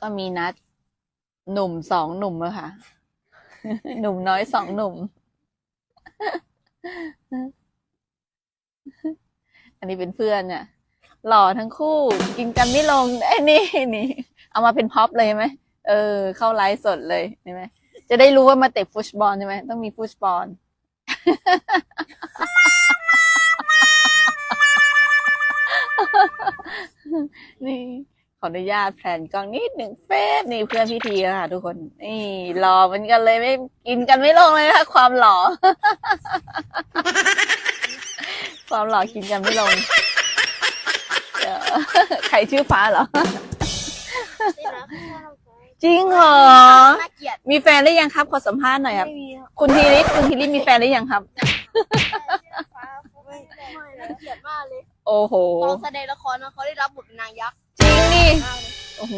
ก็มีนัด หนุ่มสองหนุ่มอะค่ะ หนุ่มน้อยสองหนุ่ม อันนี้เป็นเพื่อนเนี่ยหล่อทั้งคู่ กินกันไม่ลงไอ้นี่นี่ เอามาเป็นพ็อปเลยไหมเออ เข้าไลฟ์สดเลยใช่ไหมจะได้รู้ว่ามาเตะฟุตบอลใช่ไหมต้องมีฟุตบอลนี่ ขออนุญาตแผนกล้องนิดหนึ่งเฟสนี่เพื่อนพี่ทีค่ะทุกคนนี่หล่อเหมือนกันเลยไม่กินกันไม่ลงเลยนะคะความหล่อ ความหล่อกินกันไม่ลงเดี๋ยวใครชื่อฟ้าเหรอนี่นะจริงเหรอน่าเกลียดมีแฟนหรือยังครับ ขอสัมภาษณ์หน่อยครับไม่มีครับ คุณทีริศคุณทีริศมีแฟนหรือยังครับฟ้าเขาไม่ไม่น่าเกลียดมากเลยโอ้โหตอนแสดงละครนะเขาได้รับบทเป็นนางยักษ์ จริงดิ มากเลย โอ้โห